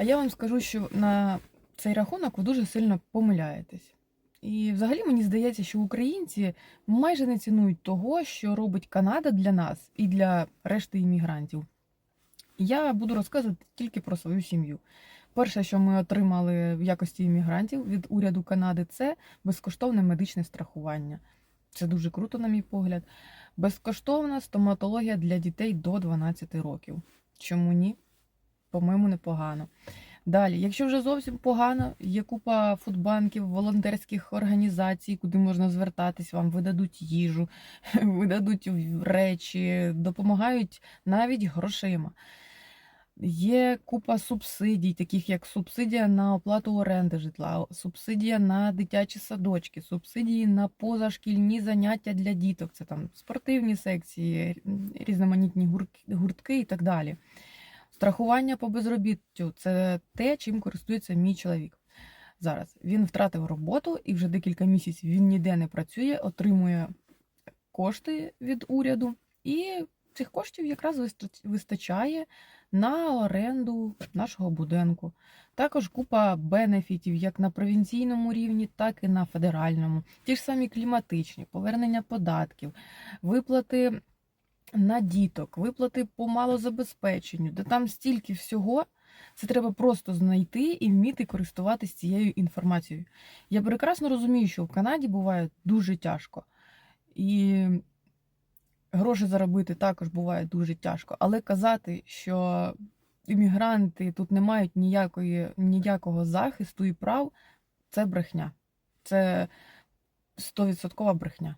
А я вам скажу, що на цей рахунок ви дуже сильно помиляєтесь. І взагалі мені здається, що українці майже не цінують того, що робить Канада для нас і для решти іммігрантів. Я буду розказувати тільки про свою сім'ю. Перше, що ми отримали в якості іммігрантів від уряду Канади, це безкоштовне медичне страхування. Це дуже круто, на мій погляд. Безкоштовна стоматологія для дітей до 12 років. Чому ні? По-моєму, непогано. Далі, якщо вже зовсім погано, є купа фудбанків, волонтерських організацій, куди можна звертатись, вам видадуть їжу, видадуть речі, допомагають навіть грошима. Є купа субсидій, таких як субсидія на оплату оренди житла, субсидія на дитячі садочки, субсидії на позашкільні заняття для діток. Це там спортивні секції, різноманітні гуртки- і так далі. Страхування по безробіттю це те, чим користується мій чоловік. Зараз він втратив роботу і вже декілька місяців він ніде не працює, отримує кошти від уряду, і цих коштів якраз вистачає на оренду нашого будинку. Також купа бенефітів як на провінційному рівні, так і на федеральному. Ті ж самі кліматичні, повернення податків, виплати на діток, виплати по малозабезпеченню, де там стільки всього. Це треба просто знайти і вміти користуватися цією інформацією. Я прекрасно розумію, що в Канаді буває дуже тяжко. І гроші заробити також буває дуже тяжко. Але казати, що іммігранти тут не мають ніякої, ніякого захисту і прав, це брехня. Це стовідсоткова брехня.